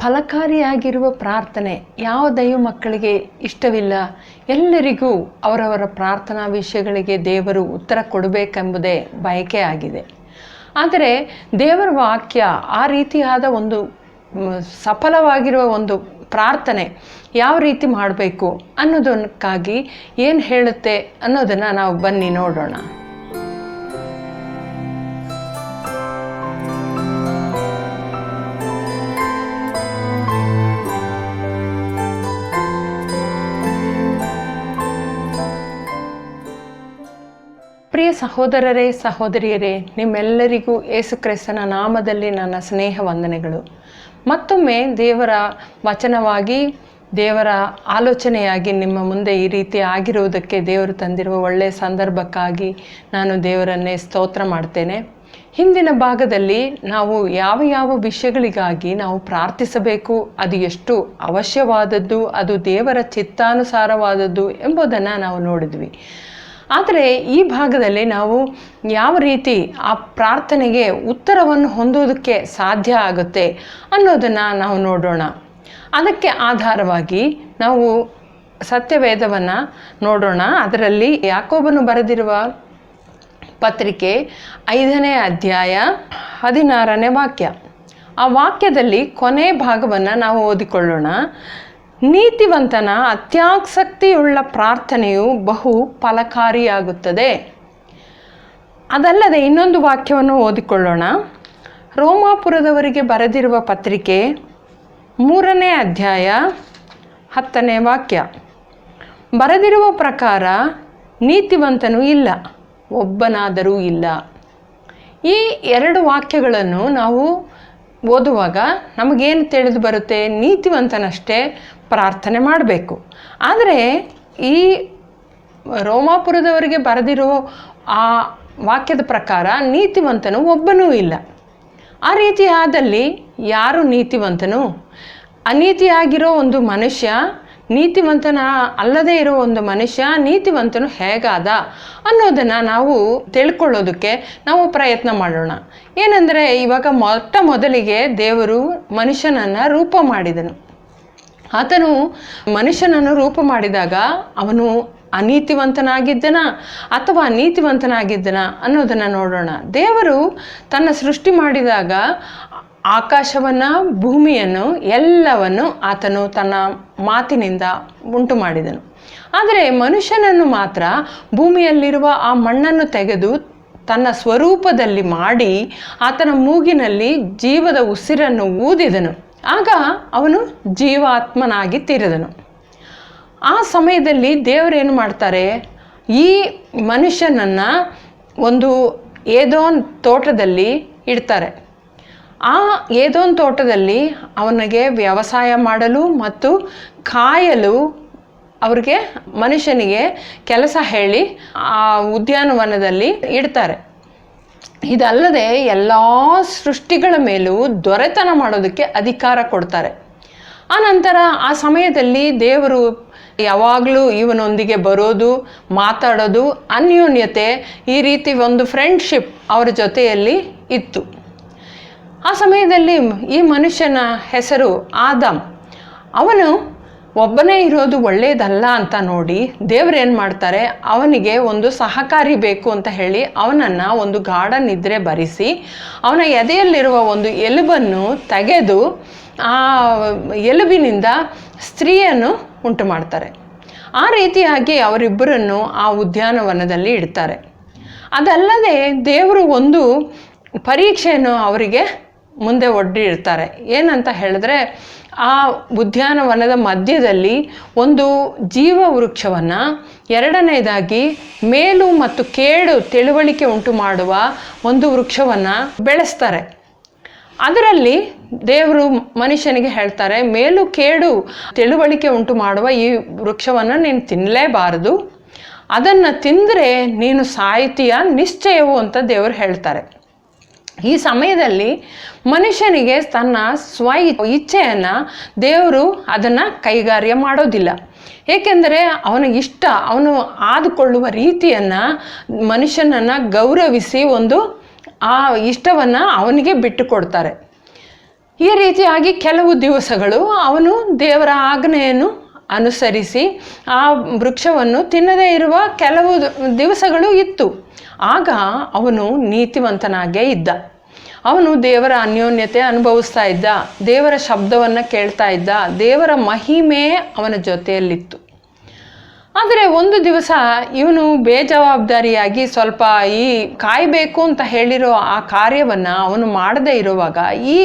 ಫಲಕಾರಿಯಾಗಿರುವ ಪ್ರಾರ್ಥನೆ ಯಾವ ದೈವ ಮಕ್ಕಳಿಗೆ ಇಷ್ಟವಿಲ್ಲ? ಎಲ್ಲರಿಗೂ ಅವರವರ ಪ್ರಾರ್ಥನಾ ವಿಷಯಗಳಿಗೆ ದೇವರು ಉತ್ತರ ಕೊಡಬೇಕೆಂಬುದೇ ಬಯಕೆ ಆಗಿದೆ. ಆದರೆ ದೇವರ ವಾಕ್ಯ ಆ ರೀತಿಯಾದ ಒಂದು ಸಫಲವಾಗಿರುವ ಒಂದು ಪ್ರಾರ್ಥನೆ ಯಾವ ರೀತಿ ಮಾಡಬೇಕು ಅನ್ನೋದಕ್ಕಾಗಿ ಏನು ಹೇಳುತ್ತೆ ಅನ್ನೋದನ್ನು ನಾವು ಬನ್ನಿ ನೋಡೋಣ. ಪ್ರಿಯ ಸಹೋದರರೇ, ಸಹೋದರಿಯರೇ, ನಿಮ್ಮೆಲ್ಲರಿಗೂ ಏಸು ಕ್ರಿಸ್ತನ ನಾಮದಲ್ಲಿ ನನ್ನ ಸ್ನೇಹ ವಂದನೆಗಳು. ಮತ್ತೊಮ್ಮೆ ದೇವರ ವಚನವಾಗಿ, ದೇವರ ಆಲೋಚನೆಯಾಗಿ ನಿಮ್ಮ ಮುಂದೆ ಈ ರೀತಿ ಆಗಿರುವುದಕ್ಕೆ ದೇವರು ತಂದಿರುವ ಒಳ್ಳೆಯ ಸಂದರ್ಭಕ್ಕಾಗಿ ನಾನು ದೇವರನ್ನೇ ಸ್ತೋತ್ರ ಮಾಡ್ತೇನೆ. ಹಿಂದಿನ ಭಾಗದಲ್ಲಿ ನಾವು ಯಾವ ಯಾವ ವಿಷಯಗಳಿಗಾಗಿ ನಾವು ಪ್ರಾರ್ಥಿಸಬೇಕು, ಅದು ಎಷ್ಟು ಅವಶ್ಯವಾದದ್ದು, ಅದು ದೇವರ ಚಿತ್ತಾನುಸಾರವಾದದ್ದು ಎಂಬುದನ್ನು ನಾವು ನೋಡಿದ್ವಿ. ಆದರೆ ಈ ಭಾಗದಲ್ಲಿ ನಾವು ಯಾವ ರೀತಿ ಆ ಪ್ರಾರ್ಥನೆಗೆ ಉತ್ತರವನ್ನು ಹೊಂದೋದಕ್ಕೆ ಸಾಧ್ಯ ಆಗುತ್ತೆ ಅನ್ನೋದನ್ನು ನಾವು ನೋಡೋಣ. ಅದಕ್ಕೆ ಆಧಾರವಾಗಿ ನಾವು ಸತ್ಯವೇದವನ್ನು ನೋಡೋಣ. ಅದರಲ್ಲಿ ಯಾಕೋಬನು ಬರೆದಿರುವ ಪತ್ರಿಕೆ ಐದನೇ ಅಧ್ಯಾಯ ಹದಿನಾರನೇ ವಾಕ್ಯ. ಆ ವಾಕ್ಯದಲ್ಲಿ ಕೊನೆ ಭಾಗವನ್ನು ನಾವು ಓದಿಕೊಳ್ಳೋಣ. ನೀತಿವಂತನ ಅತ್ಯಾಸಕ್ತಿಯುಳ್ಳ ಪ್ರಾರ್ಥನೆಯು ಬಹು ಫಲಕಾರಿಯಾಗುತ್ತದೆ. ಅದಲ್ಲದೆ ಇನ್ನೊಂದು ವಾಕ್ಯವನ್ನು ಓದಿಕೊಳ್ಳೋಣ. ರೋಮಾಪುರದವರಿಗೆ ಬರೆದಿರುವ ಪತ್ರಿಕೆ ಮೂರನೇ ಅಧ್ಯಾಯ ಹತ್ತನೇ ವಾಕ್ಯ. ಬರೆದಿರುವ ಪ್ರಕಾರ ನೀತಿವಂತನು ಇಲ್ಲ, ಒಬ್ಬನಾದರೂ ಇಲ್ಲ. ಈ ಎರಡು ವಾಕ್ಯಗಳನ್ನು ನಾವು ಓದುವಾಗ ನಮಗೇನು ತಿಳಿದು ಬರುತ್ತೆ? ನೀತಿವಂತನಷ್ಟೇ ಪ್ರಾರ್ಥನೆ ಮಾಡಬೇಕು. ಆದರೆ ಈ ರೋಮಾಪುರದವರಿಗೆ ಬರೆದಿರೋ ಆ ವಾಕ್ಯದ ಪ್ರಕಾರ ನೀತಿವಂತನು ಒಬ್ಬನೂ ಇಲ್ಲ. ಆ ರೀತಿ ಆದಲ್ಲಿ ಯಾರು ನೀತಿವಂತನು? ಅನೀತಿಯಾಗಿರೋ ಒಂದು ಮನುಷ್ಯ, ನೀತಿವಂತನ ಅಲ್ಲದೇ ಇರೋ ಒಂದು ಮನುಷ್ಯ, ನೀತಿವಂತನು ಹೇಗಾದ ಅನ್ನೋದನ್ನು ನಾವು ತಿಳ್ಕೊಳ್ಳೋದಕ್ಕೆ ನಾವು ಪ್ರಯತ್ನ ಮಾಡೋಣ. ಏನಂದರೆ ಇವಾಗ ಮೊಟ್ಟ ಮೊದಲಿಗೆ ದೇವರು ಮನುಷ್ಯನನ್ನು ರೂಪ ಮಾಡಿದನು. ಆತನು ಮನುಷ್ಯನನ್ನು ರೂಪ ಮಾಡಿದಾಗ ಅವನು ಅನೀತಿವಂತನಾಗಿದ್ದನ ಅಥವಾ ನೀತಿವಂತನಾಗಿದ್ದನ ಅನ್ನೋದನ್ನು ನೋಡೋಣ. ದೇವರು ತನ್ನ ಸೃಷ್ಟಿ ಮಾಡಿದಾಗ ಆಕಾಶವನ್ನು, ಭೂಮಿಯನ್ನು, ಎಲ್ಲವನ್ನು ಆತನು ತನ್ನ ಮಾತಿನಿಂದ ಉಂಟು ಮಾಡಿದನು. ಆದರೆ ಮನುಷ್ಯನನ್ನು ಮಾತ್ರ ಭೂಮಿಯಲ್ಲಿರುವ ಆ ಮಣ್ಣನ್ನು ತೆಗೆದು ತನ್ನ ಸ್ವರೂಪದಲ್ಲಿ ಮಾಡಿ ಆತನ ಮೂಗಿನಲ್ಲಿ ಜೀವದ ಉಸಿರನ್ನು ಊದಿದನು. ಆಗ ಅವನು ಜೀವಾತ್ಮನಾಗಿ ತೀರಿದನು. ಆ ಸಮಯದಲ್ಲಿ ದೇವರೇನು ಮಾಡ್ತಾರೆ? ಈ ಮನುಷ್ಯನನ್ನು ಒಂದು ಏದೋನ್ ತೋಟದಲ್ಲಿ ಇಡ್ತಾರೆ. ಆ ಏದೋನ್ ತೋಟದಲ್ಲಿ ಅವನಿಗೆ ವ್ಯವಸಾಯ ಮಾಡಲು ಮತ್ತು ಕಾಯಲು ಅವ್ರಿಗೆ ಮನುಷ್ಯನಿಗೆ ಕೆಲಸ ಹೇಳಿ ಆ ಉದ್ಯಾನವನದಲ್ಲಿ ಇಡ್ತಾರೆ. ಇದಲ್ಲದೆ ಎಲ್ಲ ಸೃಷ್ಟಿಗಳ ಮೇಲೂ ದೊರೆತನ ಮಾಡೋದಕ್ಕೆ ಅಧಿಕಾರ ಕೊಡ್ತಾರೆ. ಆ ನಂತರ ಆ ಸಮಯದಲ್ಲಿ ದೇವರು ಯಾವಾಗಲೂ ಇವನೊಂದಿಗೆ ಬರೋದು, ಮಾತಾಡೋದು, ಅನ್ಯೋನ್ಯತೆ ಈ ರೀತಿ ಒಂದು ಫ್ರೆಂಡ್ಶಿಪ್ ಅವರ ಜೊತೆಯಲ್ಲಿ ಇತ್ತು. ಆ ಸಮಯದಲ್ಲಿ ಈ ಮನುಷ್ಯನ ಹೆಸರು ಆದಮ್. ಅವನು ಒಬ್ಬನೇ ಇರೋದು ಒಳ್ಳೆಯದಲ್ಲ ಅಂತ ನೋಡಿ ದೇವ್ರೇನು ಮಾಡ್ತಾರೆ? ಅವನಿಗೆ ಒಂದು ಸಹಕಾರಿ ಬೇಕು ಅಂತ ಹೇಳಿ ಅವನನ್ನು ಒಂದು ಗಾಢ ನಿದ್ರೆ ಬರಿಸಿ, ಅವನ ಎದೆಯಲ್ಲಿರುವ ಒಂದು ಎಲುಬನ್ನು ತೆಗೆದು ಆ ಎಲುಬಿನಿಂದ ಸ್ತ್ರೀಯನ್ನು ಉಂಟು ಮಾಡ್ತಾರೆ. ಆ ರೀತಿಯಾಗಿ ಅವರಿಬ್ಬರನ್ನು ಆ ಉದ್ಯಾನವನದಲ್ಲಿ ಇಡ್ತಾರೆ. ಅದಲ್ಲದೆ ದೇವರು ಒಂದು ಪರೀಕ್ಷೆಯನ್ನು ಅವರಿಗೆ ಮುಂದೆ ಒಡ್ಡಿರ್ತಾರೆ. ಏನಂತ ಹೇಳಿದ್ರೆ ಆ ಉದ್ಯಾನವನದ ಮಧ್ಯದಲ್ಲಿ ಒಂದು ಜೀವ ವೃಕ್ಷವನ್ನು ಎರಡನೇದಾಗಿ ಮೇಲು ಮತ್ತು ಕೇಡು ತಿಳುವಳಿಕೆ ಉಂಟು ಮಾಡುವ ಒಂದು ವೃಕ್ಷವನ್ನು ಬೆಳೆಸ್ತಾರೆ. ಅದರಲ್ಲಿ ದೇವರು ಮನುಷ್ಯನಿಗೆ ಹೇಳ್ತಾರೆ, ಮೇಲು ಕೇಡು ತಿಳುವಳಿಕೆ ಉಂಟು ಮಾಡುವ ಈ ವೃಕ್ಷವನ್ನು ನೀನು ತಿನ್ನಲೇಬಾರದು ಅದನ್ನು ತಿಂದರೆ ನೀನು ಸಾಹಿತಿಯ ನಿಶ್ಚಯವು ಅಂತ ದೇವರು ಹೇಳ್ತಾರೆ. ಈ ಸಮಯದಲ್ಲಿ ಮನುಷ್ಯನಿಗೆ ತನ್ನ ಸ್ವ ಇಚ್ಛೆಯನ್ನು ದೇವರು ಅದನ್ನು ಕೈಗಾರ್ಯ ಮಾಡೋದಿಲ್ಲ. ಏಕೆಂದರೆ ಅವನ ಇಷ್ಟ, ಅವನು ಆದುಕೊಳ್ಳುವ ರೀತಿಯನ್ನು ಮನುಷ್ಯನನ್ನು ಗೌರವಿಸಿ ಒಂದು ಆ ಇಷ್ಟವನ್ನು ಅವನಿಗೆ ಬಿಟ್ಟು ಕೊಡ್ತಾರೆ ಈ ರೀತಿಯಾಗಿ ಕೆಲವು ದಿವಸಗಳು ಅವನು ದೇವರ ಆಜ್ಞೆಯನ್ನು ಅನುಸರಿಸಿ ಆ ವೃಕ್ಷವನ್ನು ತಿನ್ನದೇ ಇರುವ ಕೆಲವು ದಿವಸಗಳು ಇತ್ತು. ಆಗ ಅವನು ನೀತಿವಂತನಾಗೇ ಇದ್ದ. ಅವನು ದೇವರ ಅನ್ಯೋನ್ಯತೆ ಅನುಭವಿಸ್ತಾ ಇದ್ದ, ದೇವರ ಶಬ್ದವನ್ನು ಕೇಳ್ತಾ ಇದ್ದ, ದೇವರ ಮಹಿಮೆ ಅವನ ಜೊತೆಯಲ್ಲಿತ್ತು. ಆದರೆ ಒಂದು ದಿವಸ ಇವನು ಬೇಜವಾಬ್ದಾರಿಯಾಗಿ ಸ್ವಲ್ಪ ಈ ಕಾಯಬೇಕು ಅಂತ ಹೇಳಿರೋ ಆ ಕಾರ್ಯವನ್ನು ಅವನು ಮಾಡದೇ ಇರುವಾಗ ಈ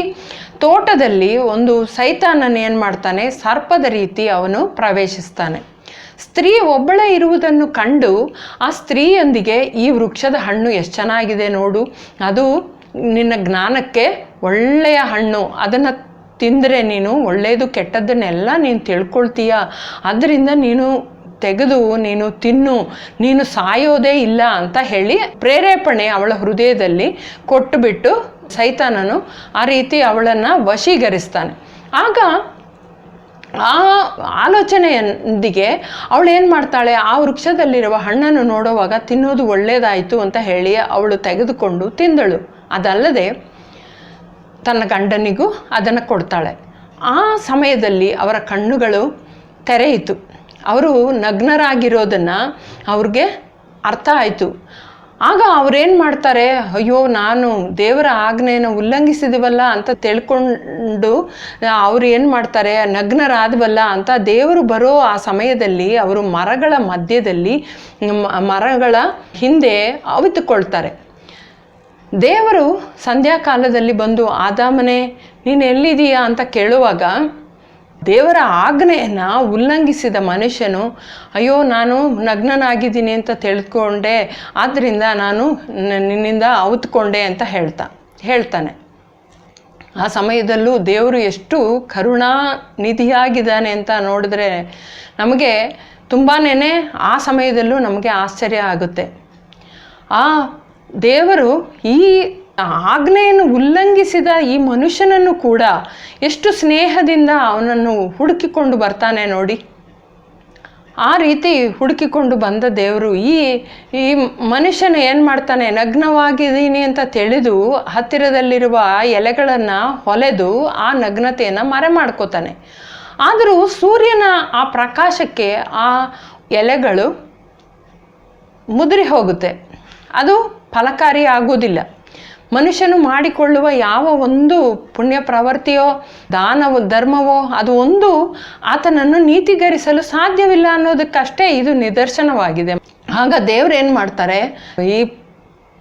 ತೋಟದಲ್ಲಿ ಒಂದು ಸೈತಾನನ ಏನು ಮಾಡ್ತಾನೆ? ಸರ್ಪದ ರೀತಿ ಅವನು ಪ್ರವೇಶಿಸ್ತಾನೆ. ಸ್ತ್ರೀ ಒಬ್ಬಳೇ ಇರುವುದನ್ನು ಕಂಡು ಆ ಸ್ತ್ರೀಯೊಂದಿಗೆ ಈ ವೃಕ್ಷದ ಹಣ್ಣು ಎಷ್ಟು ಚೆನ್ನಾಗಿದೆ ನೋಡು. ಅದು ನಿನ್ನ ಜ್ಞಾನಕ್ಕೆ ಒಳ್ಳೆಯ ಹಣ್ಣು. ಅದನ್ನು ತಿಂದರೆ ನೀನು ಒಳ್ಳೆಯದು ಕೆಟ್ಟದ್ದನ್ನೆಲ್ಲ ನೀನು ತಿಳ್ಕೊಳ್ತೀಯ. ಅದರಿಂದ ನೀನು ತೆಗೆದು ನೀನು ತಿನ್ನು, ನೀನು ಸಾಯೋದೇ ಇಲ್ಲ ಅಂತ ಹೇಳಿ ಪ್ರೇರೇಪಣೆ ಅವಳ ಹೃದಯದಲ್ಲಿ ಕೊಟ್ಟುಬಿಟ್ಟು ಸೈತಾನನು ಆ ರೀತಿ ಅವಳನ್ನು ವಶೀಕರಿಸ್ತಾನೆ. ಆಗ ಆ ಆಲೋಚನೆಯೊಂದಿಗೆ ಅವಳು ಏನು ಮಾಡ್ತಾಳೆ? ಆ ವೃಕ್ಷದಲ್ಲಿರುವ ಹಣ್ಣನ್ನು ನೋಡುವಾಗ ತಿನ್ನೋದು ಒಳ್ಳೆಯದಾಯಿತು ಅಂತ ಹೇಳಿ ಅವಳು ತೆಗೆದುಕೊಂಡು ತಿಂದಳು. ಅದಲ್ಲದೆ ತನ್ನ ಗಂಡನಿಗೂ ಅದನ್ನು ಕೊಡ್ತಾಳೆ. ಆ ಸಮಯದಲ್ಲಿ ಅವರ ಕಣ್ಣುಗಳು ತೆರೆಯಿತು. ಅವರು ನಗ್ನರಾಗಿರೋದನ್ನ ಅವ್ರಿಗೆ ಅರ್ಥ ಆಯಿತು. ಆಗ ಅವ್ರೇನು ಮಾಡ್ತಾರೆ? ಅಯ್ಯೋ, ನಾನು ದೇವರ ಆಜ್ಞೆಯನ್ನು ಉಲ್ಲಂಘಿಸಿದವಲ್ಲ ಅಂತ ತಿಳ್ಕೊಂಡು ಅವ್ರು ಏನು ಮಾಡ್ತಾರೆ? ನಗ್ನರಾದವಲ್ಲ ಅಂತ ದೇವರು ಬರೋ ಆ ಸಮಯದಲ್ಲಿ ಅವರು ಮರಗಳ ಮಧ್ಯದಲ್ಲಿ ಮರಗಳ ಹಿಂದೆ ಅವಿತುಕೊಳ್ತಾರೆ. ದೇವರು ಸಂಧ್ಯಾಕಾಲದಲ್ಲಿ ಬಂದು, ಆದಾಮನೆ, ನೀನು ಎಲ್ಲಿದ್ದೀಯಾ? ಅಂತ ಕೇಳುವಾಗ ದೇವರ ಆಜ್ಞೆಯನ್ನು ಉಲ್ಲಂಘಿಸಿದ ಮನುಷ್ಯನು, ಅಯ್ಯೋ, ನಾನು ನಗ್ನನಾಗಿದ್ದೀನಿ ಅಂತ ತಿಳ್ಕೊಂಡೆ ಆದ್ದರಿಂದ ನಾನು ನಿನ್ನಿಂದ ಔತ್ಕೊಂಡೆ ಅಂತ ಹೇಳ್ತಾ, ಹೇಳ್ತಾನೆ. ಆ ಸಮಯದಲ್ಲೂ ದೇವರು ಎಷ್ಟು ಕರುಣಾ ನಿಧಿಯಾಗಿದ್ದಾನೆ ಅಂತ ನೋಡಿದ್ರೆ ನಮಗೆ ತುಂಬಾ ಆ ಸಮಯದಲ್ಲೂ ನಮಗೆ ಆಶ್ಚರ್ಯ ಆಗುತ್ತೆ. ಆ ದೇವರು ಈ ಆಜ್ಞೆಯನ್ನು ಉಲ್ಲಂಘಿಸಿದ ಈ ಮನುಷ್ಯನನ್ನು ಕೂಡ ಎಷ್ಟು ಸ್ನೇಹದಿಂದ ಅವನನ್ನು ಹುಡುಕಿಕೊಂಡು ಬರ್ತಾನೆ ನೋಡಿ. ಆ ರೀತಿ ಹುಡುಕಿಕೊಂಡು ಬಂದ ದೇವರು ಈ ಈ ಮನುಷ್ಯನ ಏನು ಮಾಡ್ತಾನೆ, ನಗ್ನವಾಗಿದ್ದೀನಿ ಅಂತ ತಿಳಿದು ಹತ್ತಿರದಲ್ಲಿರುವ ಎಲೆಗಳನ್ನು ಹೊಲೆದು ಆ ನಗ್ನತೆಯನ್ನು ಮರೆ ಮಾಡ್ಕೋತಾನೆ ಆದರೂ ಸೂರ್ಯನ ಆ ಪ್ರಕಾಶಕ್ಕೆ ಆ ಎಲೆಗಳು ಮುದುರಿ ಹೋಗುತ್ತೆ. ಅದು ಫಲಕಾರಿ ಆಗುವುದಿಲ್ಲ ಮನುಷ್ಯನು ಮಾಡಿಕೊಳ್ಳುವ ಯಾವ ಒಂದು ಪುಣ್ಯ ಪ್ರವೃತ್ತಿಯೋ, ದಾನವೋ, ಧರ್ಮವೋ, ಅದು ಒಂದು ಆತನನ್ನು ನೀತಿಗರಿಸಲು ಸಾಧ್ಯವಿಲ್ಲ ಅನ್ನೋದಕ್ಕಷ್ಟೇ ಇದು ನಿದರ್ಶನವಾಗಿದೆ. ಆಗ ದೇವ್ರು ಏನು ಮಾಡ್ತಾರೆ? ಈ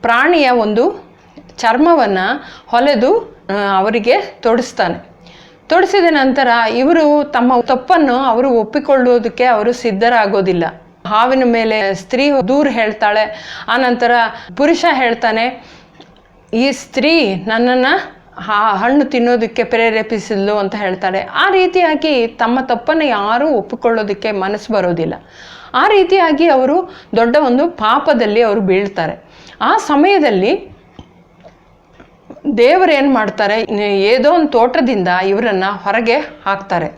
ಪ್ರಾಣಿಯ ಒಂದು ಚರ್ಮವನ್ನು ಹೊಲೆದು ಅವರಿಗೆ ತೊಡಿಸ್ತಾನೆ. ತೊಡಿಸಿದ ನಂತರ ಇವರು ತಮ್ಮ ತಪ್ಪನ್ನು ಅವರು ಒಪ್ಪಿಕೊಳ್ಳುವುದಕ್ಕೆ ಅವರು ಸಿದ್ಧರಾಗೋದಿಲ್ಲ. ಹಾವಿನ ಮೇಲೆ ಸ್ತ್ರೀ ದೂರು ಹೇಳ್ತಾಳೆ ಆನಂತರ ಪುರುಷ ಹೇಳ್ತಾನೆ ಈ ಸ್ತ್ರೀ ನನ್ನನ್ನು ಹಾ ಹಣ್ಣು ತಿನ್ನೋದಕ್ಕೆ ಪ್ರೇರೇಪಿಸಿದ್ಲು ಅಂತ ಹೇಳ್ತಾರೆ ಆ ರೀತಿಯಾಗಿ ತಮ್ಮ ತಪ್ಪನ್ನು ಯಾರೂ ಒಪ್ಪಿಕೊಳ್ಳೋದಕ್ಕೆ ಮನಸ್ಸು ಬರೋದಿಲ್ಲ. ಆ ರೀತಿಯಾಗಿ ಅವರು ದೊಡ್ಡ ಒಂದು ಪಾಪದಲ್ಲಿ ಅವರು ಬೀಳ್ತಾರೆ. ಆ ಸಮಯದಲ್ಲಿ ದೇವರು ಏನು ಮಾಡ್ತಾರೆ? ಏದೋ ಒಂದು ತೋಟದಿಂದ ಇವರನ್ನು ಹೊರಗೆ ಹಾಕ್ತಾರೆ.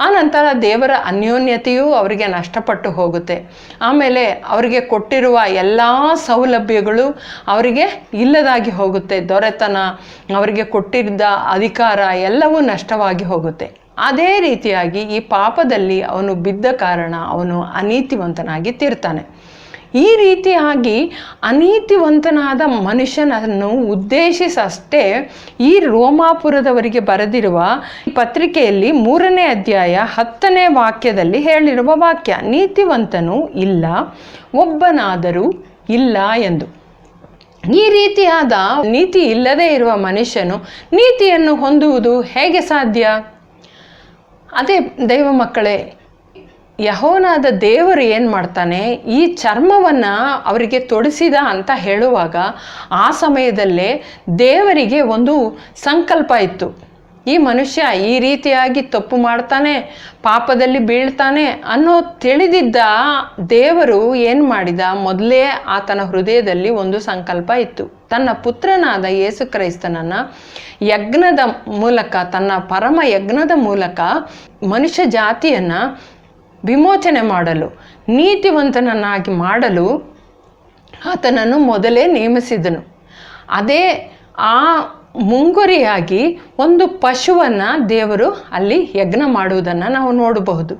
ಆ ನಂತರ ದೇವರ ಅನ್ಯೋನ್ಯತೆಯೂ ಅವರಿಗೆ ನಷ್ಟಪಟ್ಟು ಹೋಗುತ್ತೆ. ಆಮೇಲೆ ಅವರಿಗೆ ಕೊಟ್ಟಿರುವ ಎಲ್ಲ ಸೌಲಭ್ಯಗಳು ಅವರಿಗೆ ಇಲ್ಲದಾಗಿ ಹೋಗುತ್ತೆ. ದೊರೆತನ, ಅವರಿಗೆ ಕೊಟ್ಟಿದ್ದ ಅಧಿಕಾರ ಎಲ್ಲವೂ ನಷ್ಟವಾಗಿ ಹೋಗುತ್ತೆ. ಅದೇ ರೀತಿಯಾಗಿ ಈ ಪಾಪದಲ್ಲಿ ಅವನು ಬಿದ್ದ ಕಾರಣ ಅವನು ಅನೀತಿವಂತನಾಗಿ ತೀರ್ತಾನೆ. ಈ ರೀತಿಯಾಗಿ ಅನೀತಿವಂತನಾದ ಮನುಷ್ಯನನ್ನು ಉದ್ದೇಶಿಸಷ್ಟೇ ಈ ರೋಮಾಪುರದವರಿಗೆ ಬರೆದಿರುವ ಪತ್ರಿಕೆಯಲ್ಲಿ ಮೂರನೇ ಅಧ್ಯಾಯ ಹತ್ತನೇ ವಾಕ್ಯದಲ್ಲಿ ಹೇಳಿರುವ ವಾಕ್ಯ, ನೀತಿವಂತನು ಇಲ್ಲ, ಒಬ್ಬನಾದರೂ ಇಲ್ಲ ಎಂದು. ಈ ರೀತಿಯಾದ ನೀತಿ ಇಲ್ಲದೇ ಇರುವ ಮನುಷ್ಯನು ನೀತಿಯನ್ನು ಹೊಂದುವುದು ಹೇಗೆ ಸಾಧ್ಯ? ಅದೇ ದೈವ ಮಕ್ಕಳೇ ಯಹೋನಾದ ದೇವರು ಏನು ಮಾಡ್ತಾನೆ? ಈ ಚರ್ಮವನ್ನು ಅವರಿಗೆ ತೊಡಿಸಿದ ಅಂತ ಹೇಳುವಾಗ ಆ ಸಮಯದಲ್ಲೇ ದೇವರಿಗೆ ಒಂದು ಸಂಕಲ್ಪ ಇತ್ತು. ಈ ಮನುಷ್ಯ ಈ ರೀತಿಯಾಗಿ ತಪ್ಪು ಮಾಡ್ತಾನೆ, ಪಾಪದಲ್ಲಿ ಬೀಳ್ತಾನೆ ಅನ್ನೋ ತಿಳಿದಿದ್ದ ದೇವರು ಏನು ಮಾಡಿದ? ಮೊದಲೇ ಆತನ ಹೃದಯದಲ್ಲಿ ಒಂದು ಸಂಕಲ್ಪ ಇತ್ತು. ತನ್ನ ಪುತ್ರನಾದ ಯೇಸು ಕ್ರೈಸ್ತನನ್ನು ಯಜ್ಞದ ಮೂಲಕ, ತನ್ನ ಪರಮ ಯಜ್ಞದ ಮೂಲಕ ಮನುಷ್ಯ ಜಾತಿಯನ್ನು ವಿಮೋಚನೆ ಮಾಡಲು, ನೀತಿವಂತನನ್ನಾಗಿ ಮಾಡಲು ಆತನನ್ನು ಮೊದಲೇ ನೇಮಿಸಿದನು. ಅದೇ ಆ ಮುಂಗುರಿಯಾಗಿ ಒಂದು ಪಶುವನ್ನು ದೇವರು ಅಲ್ಲಿ ಯಜ್ಞ ಮಾಡುವುದನ್ನು ನಾವು ನೋಡಬಹುದು.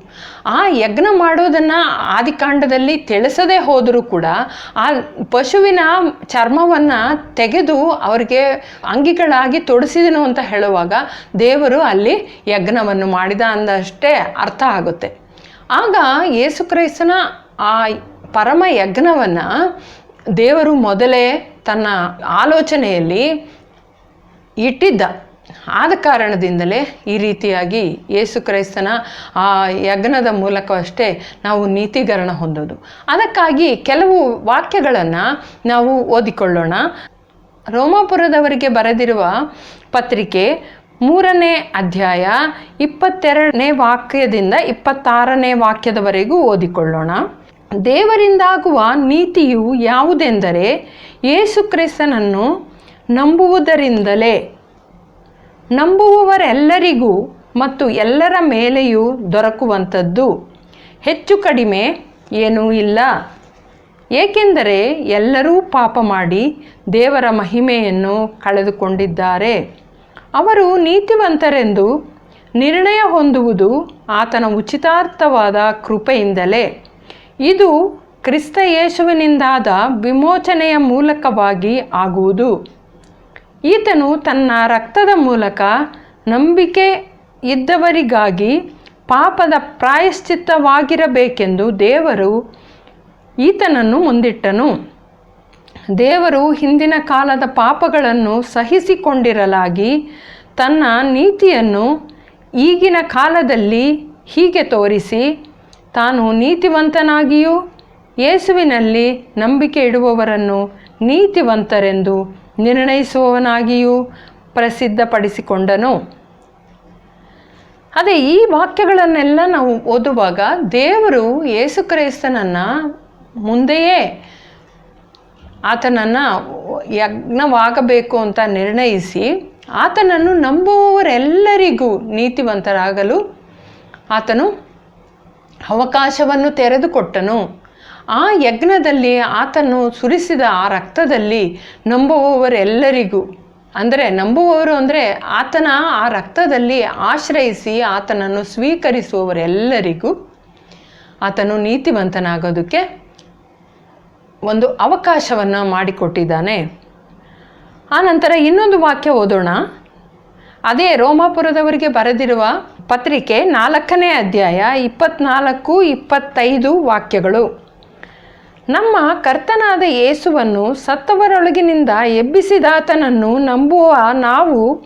ಆ ಯಜ್ಞ ಮಾಡುವುದನ್ನು ಆದಿಕಾಂಡದಲ್ಲಿ ತಿಳಿಸದೇ ಹೋದರೂ ಕೂಡ ಆ ಪಶುವಿನ ಚರ್ಮವನ್ನು ತೆಗೆದು ಅವರಿಗೆ ಅಂಗಿಗಳಾಗಿ ತೊಡಿಸಿದನು ಅಂತ ಹೇಳುವಾಗ ದೇವರು ಅಲ್ಲಿ ಯಜ್ಞವನ್ನು ಮಾಡಿದ ಅಂದಷ್ಟೇ ಅರ್ಥ ಆಗುತ್ತೆ. ಆಗ ಯೇಸು ಕ್ರೈಸ್ತನ ಆ ಪರಮ ಯಜ್ಞವನ್ನು ದೇವರು ಮೊದಲೇ ತನ್ನ ಆಲೋಚನೆಯಲ್ಲಿ ಇಟ್ಟಿದ್ದ. ಆದ ಕಾರಣದಿಂದಲೇ ಈ ರೀತಿಯಾಗಿ ಯೇಸು ಕ್ರೈಸ್ತನ ಆ ಯಜ್ಞದ ಮೂಲಕವಷ್ಟೇ ನಾವು ನೀತಿಗರಣ ಹೊಂದೋದು. ಅದಕ್ಕಾಗಿ ಕೆಲವು ವಾಕ್ಯಗಳನ್ನು ನಾವು ಓದಿಕೊಳ್ಳೋಣ. ರೋಮಾಪುರದವರಿಗೆ ಬರೆದಿರುವ ಪತ್ರಿಕೆ ಮೂರನೇ ಅಧ್ಯಾಯ ಇಪ್ಪತ್ತೆರಡನೇ ವಾಕ್ಯದಿಂದ ಇಪ್ಪತ್ತಾರನೇ ವಾಕ್ಯದವರೆಗೂ ಓದಿಕೊಳ್ಳೋಣ. ದೇವರಿಂದಾಗುವ ನೀತಿಯು ಯಾವುದೆಂದರೆ ಯೇಸು ಕ್ರಿಸ್ತನನ್ನು ನಂಬುವುದರಿಂದಲೇ. ನಂಬುವವರೆಲ್ಲರಿಗೂ ಮತ್ತು ಎಲ್ಲರ ಮೇಲೆಯೂ ದೊರಕುವಂಥದ್ದು. ಹೆಚ್ಚು ಕಡಿಮೆ ಏನೂ ಇಲ್ಲ. ಏಕೆಂದರೆ ಎಲ್ಲರೂ ಪಾಪ ಮಾಡಿ ದೇವರ ಮಹಿಮೆಯನ್ನು ಕಳೆದುಕೊಂಡಿದ್ದಾರೆ. ಅವರು ನೀತಿವಂತರೆಂದು ನಿರ್ಣಯ ಹೊಂದುವುದು ಆತನ ಉಚಿತಾರ್ಥವಾದ ಕೃಪೆಯಿಂದಲೇ. ಇದು ಕ್ರಿಸ್ತ ಯೇಸುವಿನಿಂದಾದ ವಿಮೋಚನೆಯ ಮೂಲಕವಾಗಿ ಆಗುವುದು. ಈತನು ತನ್ನ ರಕ್ತದ ಮೂಲಕ ನಂಬಿಕೆ ಇದ್ದವರಿಗಾಗಿ ಪಾಪದ ಪ್ರಾಯಶ್ಚಿತ್ತವಾಗಿರಬೇಕೆಂದು ದೇವರು ಈತನನ್ನು ಮುಂದಿಟ್ಟನು. ದೇವರು ಹಿಂದಿನ ಕಾಲದ ಪಾಪಗಳನ್ನು ಸಹಿಸಿಕೊಂಡಿರಲಾಗಿ ತನ್ನ ನೀತಿಯನ್ನು ಈಗಿನ ಕಾಲದಲ್ಲಿ ಹೀಗೆ ತೋರಿಸಿ, ತಾನು ನೀತಿವಂತನಾಗಿಯೂ ಯೇಸುವಿನಲ್ಲಿ ನಂಬಿಕೆ ಇಡುವವರನ್ನು ನೀತಿವಂತರೆಂದು ನಿರ್ಣಯಿಸುವವನಾಗಿಯೂ ಪ್ರಸಿದ್ಧಪಡಿಸಿಕೊಂಡನು. ಅದೇ ಈ ವಾಕ್ಯಗಳನ್ನೆಲ್ಲ ನಾವು ಓದುವಾಗ ದೇವರು ಯೇಸುಕ್ರೈಸ್ತನನ್ನು ಮುಂದೆಯೇ ಆತನನ್ನು ಯಜ್ಞವಾಗಬೇಕು ಅಂತ ನಿರ್ಣಯಿಸಿ ಆತನನ್ನು ನಂಬುವವರೆಲ್ಲರಿಗೂ ನೀತಿವಂತರಾಗಲು ಆತನು ಅವಕಾಶವನ್ನು ತೆರೆದುಕೊಟ್ಟನು. ಆ ಯಜ್ಞದಲ್ಲಿ ಆತನು ಸುರಿಸಿದ ಆ ರಕ್ತದಲ್ಲಿ ನಂಬುವವರೆಲ್ಲರಿಗೂ, ಅಂದರೆ ನಂಬುವವರು ಅಂದರೆ ಆತನ ಆ ರಕ್ತದಲ್ಲಿ ಆಶ್ರಯಿಸಿ ಆತನನ್ನು ಸ್ವೀಕರಿಸುವವರೆಲ್ಲರಿಗೂ ಆತನು ನೀತಿವಂತನಾಗೋದಕ್ಕೆ ಒಂದು ಅವಕಾಶವನ್ನು ಮಾಡಿಕೊಟ್ಟಿದ್ದಾನೆ. ಆನಂತರ ಇನ್ನೊಂದು ವಾಕ್ಯ ಓದೋಣ. ಅದೇ ರೋಮಾಪುರದವರಿಗೆ ಬರೆದಿರುವ ಪತ್ರಿಕೆ ನಾಲ್ಕನೇ ಅಧ್ಯಾಯ ಇಪ್ಪತ್ನಾಲ್ಕು ಇಪ್ಪತ್ತೈದು ವಾಕ್ಯಗಳು. ನಮ್ಮ ಕರ್ತನಾದ ಯೇಸುವನ್ನು ಸತ್ತವರೊಳಗಿನಿಂದ ಎಬ್ಬಿಸಿದಾತನನ್ನು ನಂಬುವ ನಾವು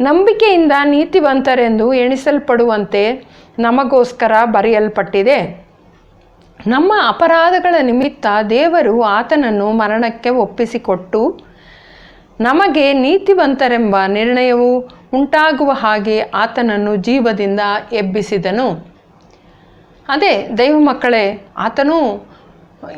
ನಂಬಿಕೆಯಿಂದ ನೀತಿವಂತರೆಂದು ಎಣಿಸಲ್ಪಡುವಂತೆ ನಮಗೋಸ್ಕರ ಬರೆಯಲ್ಪಟ್ಟಿದೆ. ನಮ್ಮ ಅಪರಾಧಗಳ ನಿಮಿತ್ತ ದೇವರು ಆತನನ್ನು ಮರಣಕ್ಕೆ ಒಪ್ಪಿಸಿಕೊಟ್ಟು ನಮಗೆ ನೀತಿವಂತರೆಂಬ ನಿರ್ಣಯವು ಉಂಟಾಗುವ ಹಾಗೆ ಆತನನ್ನು ಜೀವದಿಂದ ಎಬ್ಬಿಸಿದನು. ಅದೇ ದೈವ ಮಕ್ಕಳೇ, ಆತನು